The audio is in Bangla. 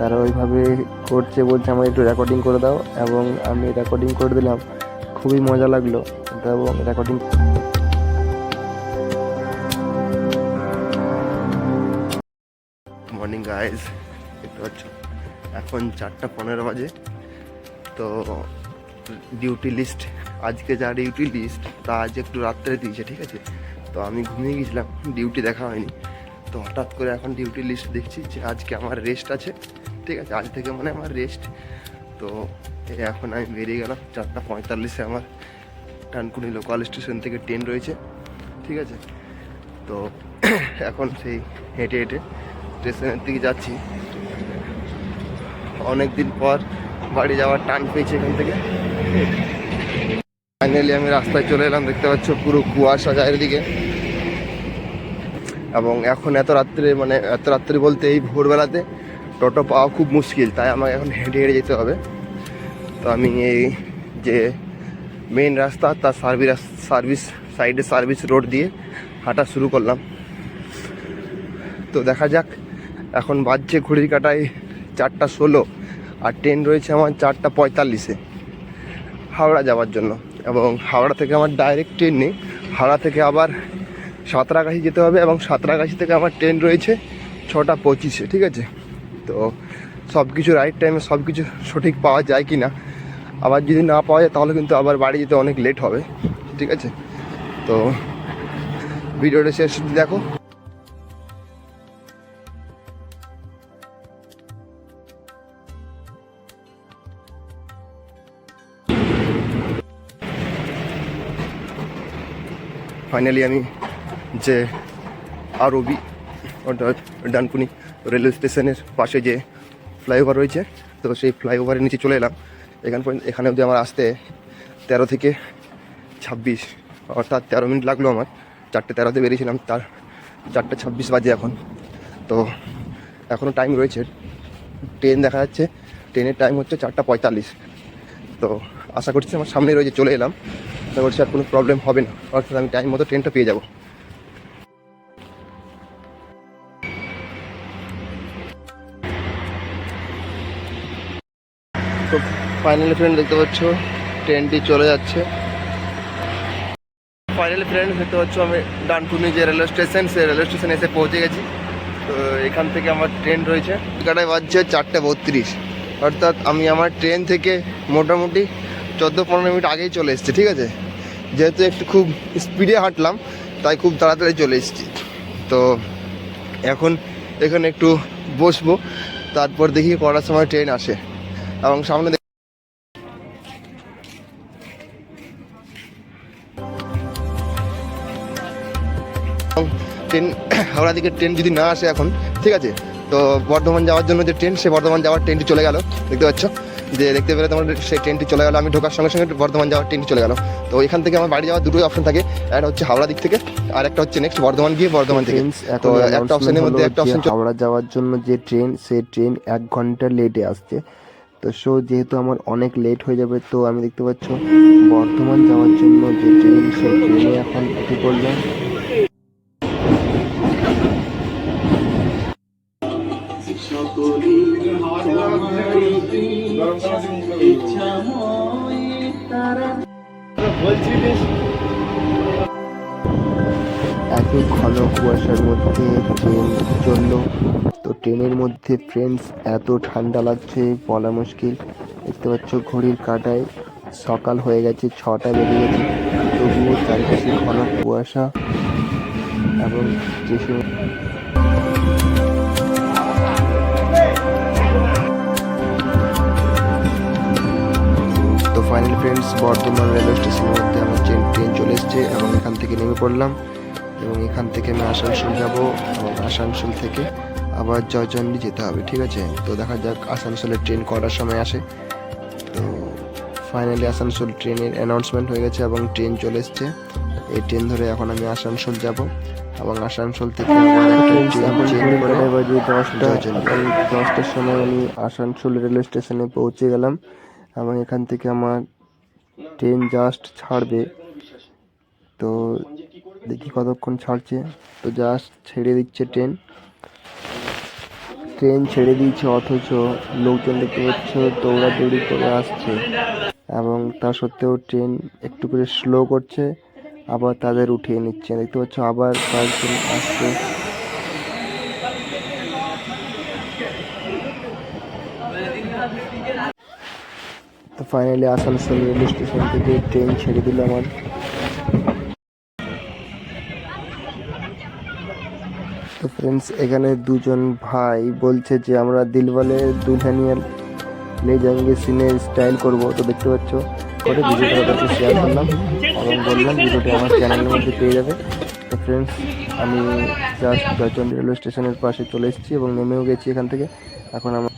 তারা ওইভাবে করছে বলছে, আমাকে একটু রেকর্ডিং করে দাও। এবং আমি রেকর্ডিং করে দিলাম। খুবই মজা লাগল। এবং রেকর্ডিং মর্নিং গাইজ দেখতে পাচ্ছ? এখন চারটা পনেরো বাজে। তো ডিউটি লিস্ট আজকে যা ডিউটি লিস্ট তা আজ একটু রাত্রে দিয়েছে, ঠিক আছে? তো আমি ঘুমিয়ে গেছিলাম। ডিউটি দেখা হয়নি। তো হঠাৎ করে এখন ডিউটি লিস্ট দেখছি যে আজকে আমার রেস্ট আছে। ঠিক আছে, আজ থেকে মানে আমার রেস্ট তো এখন আমি বেরিয়ে গেলাম, চারটা পঁয়তাল্লিশে আমার টানকুনি লোকাল স্টেশন থেকে ট্রেন রয়েছে, ঠিক আছে? তো এখন সেই হেঁটে হেঁটে স্টেশনের দিকে যাচ্ছি। অনেক দিন পর বাড়ি যাওয়ার টান পেয়েছি এখান থেকে। ফাইনালি আমি রাস্তায় চলে এলাম, দেখতে পাচ্ছ পুরো কুয়াশা চারিদিকে। এবং এখন এত রাত্রে মানে এত রাত্রে বলতে এই ভোরবেলাতে টোটো পাওয়া খুব মুশকিল, তাই আমাকে এখন হেঁটে হেঁটে যেতে হবে। তো আমি এই যে মেইন রাস্তা, তার সার্ভিস সার্ভিস সাইডে সার্ভিস রোড দিয়ে হাঁটা শুরু করলাম। তো দেখা যাক, এখন বাজছে ঘড়ির কাটায় চারটা ষোলো, আর ট্রেন রয়েছে আমার চারটা পঁয়তাল্লিশে হাওড়া যাওয়ার জন্য। এবং হাওড়া থেকে আমার ডাইরেক্ট ট্রেন নেই, হাওড়া থেকে আবার সাঁতরাগাছি যেতে হবে এবং সাঁতরাগাছি থেকে আমার ট্রেন রয়েছে ছটা পঁচিশে, ঠিক আছে? তো সব কিছু রাইট টাইমে সব কিছু সঠিক পাওয়া যায় কি না আবার যদি না পাওয়া যায় তাহলে কিন্তু আবার বাড়ি যেতে অনেক লেট হবে, ঠিক আছে? তো ভিডিওটা শেষ দেখো। ফাইনালি আমি যে আর ওবি ডানকুনি রেলওয়ে স্টেশনের পাশে যে ফ্লাইওভার রয়েছে, তো সেই ফ্লাইওভারের নিচে চলে এলাম। এখান পর্যন্ত, এখানে অবধি আমার আসতে তেরো থেকে ছাব্বিশ, অর্থাৎ তেরো মিনিট লাগল আমার। চারটে তেরোতে বেরিয়েছিলাম, তার চারটে ছাব্বিশ বাজে এখন। তো এখনও টাইম রয়েছে। ট্রেন দেখা যাচ্ছে ট্রেনের টাইম হচ্ছে চারটা পঁয়তাল্লিশ। তো আশা করছি আমার সামনে রয়েছে, চলে এলাম। আশা করছি আর কোনো প্রবলেম হবে না। অর্থাৎ আমি টাইম মতো ট্রেনটা পেয়ে যাব। ফাইনালি ফ্রেন্ড দেখতে পাচ্ছ ট্রেনটি চলে যাচ্ছে। ফাইনালি ফ্রেন্ড দেখতে পাচ্ছ, আমি ডানকুনি যে রেলওয়ে স্টেশন সেই রেলওয়ে স্টেশনে এসে পৌঁছে গেছি। তো এখান থেকে আমার ট্রেন রয়েছে। কাটায় বাজছে চারটে বত্রিশ। অর্থাৎ আমি আমার ট্রেন থেকে মোটামুটি চোদ্দ পনেরো মিনিট আগেই চলে এসেছি, ঠিক আছে? যেহেতু একটু খুব স্পিডে হাঁটলাম, তাই খুব তাড়াতাড়ি চলে এসেছি। তো এখন, এখানে একটু বসবো, তারপর দেখি কটার সময় ট্রেন আসে। এবং সামনে ট্রেন হাওড়া দিকে ট্রেন যদি না আসে এখন ঠিক আছে? তো বর্ধমান যাওয়ার জন্য যে ট্রেন সে বর্ধমান যাওয়ার ট্রেনটি চলে গেল দেখতে পাচ্ছ? যে দেখতে পেলে তোমার সেই ট্রেনটি চলে গেলো আমি ঢোকার সঙ্গে সঙ্গে বর্ধমান যাওয়ার ট্রেনটি চলে গেল। তো এখান থেকে আমার বাড়ি যাওয়ার দুটোই অপশন থাকে একটা হচ্ছে হাওড়া দিক থেকে আর একটা হচ্ছে নেক্সট বর্ধমান গিয়ে বর্ধমান থেকে। তো একটা অপশনের মধ্যে একটা অপশন হাওড়া যাওয়ার জন্য যে ট্রেন সে ট্রেন এক ঘণ্টা লেটে আসছে। তো সো যেহেতু আমার অনেক লেট হয়ে যাবে তো আমি দেখতে পাচ্ছ বর্ধমান যাওয়ার জন্য যে ট্রেন সেই ট্রেনে এখন উঠে পড়লাম এত ঘন কুয়াশার মধ্যে ট্রেন চলল। তো ট্রেনের মধ্যে ফ্রেন্ডস এত ঠান্ডা লাগছে, বলা মুশকিল। দেখতে পাচ্ছ ঘড়ির কাঁটায় সকাল হয়ে গেছে, ছটা বেজে গেছে। তবুও চারিপাশে ঘন কুয়াশা এবং যে সময় তো ফাইনাল ফ্রেন্ডস বর্ধমান রেলওয়ে স্টেশনের মধ্যে আমার ট্রেন ট্রেন চলে এসছে এবং এখান থেকে নেমে পড়লাম এবং এখান থেকে আমি আসানসোল যাব এবং আসানসোল থেকে আবার জয়চন্ডী যেতে হবে ঠিক আছে তো দেখা যাক আসানসোলের ট্রেন কটার সময় আসে তো ফাইনালি আসানসোল ট্রেনের অ্যানাউন্সমেন্ট হয়ে গেছে এবং ট্রেন চলে এসছে এই ট্রেন ধরে এখন আমি আসানসোল যাব এবং আসানসোল থেকে দশটার সময় আমি আসানসোল রেলওয়ে স্টেশনে পৌঁছে গেলাম এবং এখান থেকে আমার ট্রেন জাস্ট ছাড়বে। তো দেখি কতক্ষণ ছাড়ছে। তো জাস্ট ছেড়ে দিচ্ছে ট্রেন ট্রেন ছেড়ে দিয়েছে অথচ লোকজন দেখতে পাচ্ছ দৌড়াদৌড়ি করে আসছে। এবং তা সত্ত্বেও ট্রেন একটু করে স্লো করছে। আবার তাদের উঠিয়ে নিচ্ছে। দেখতে পাচ্ছ আবার কয়েকজন আসছে। তো ফাইনালি আসানসোল রেল স্টেশন থেকে ট্রেন ছেড়ে দিল আমার। তো ফ্রেন্ডস এখানে দুজন ভাই বলছে যে, আমরা দিলওয়ালে দুলহানিয়া লে যাঙ্গে সিনে স্টাইল করব। তো দেখতে পাচ্ছ করে ভিডিওটা ওদেরকে শেয়ার করলাম। এবং বললাম, ভিডিওটি আমার চ্যানেলের মধ্যে পেয়ে যাবে। তো ফ্রেন্ডস আমি জাস্ট জয়চন্ডী রেলওয়ে স্টেশনের পাশে চলে এসেছি এবং নেমেও গেছি এখান থেকে। এখন আমার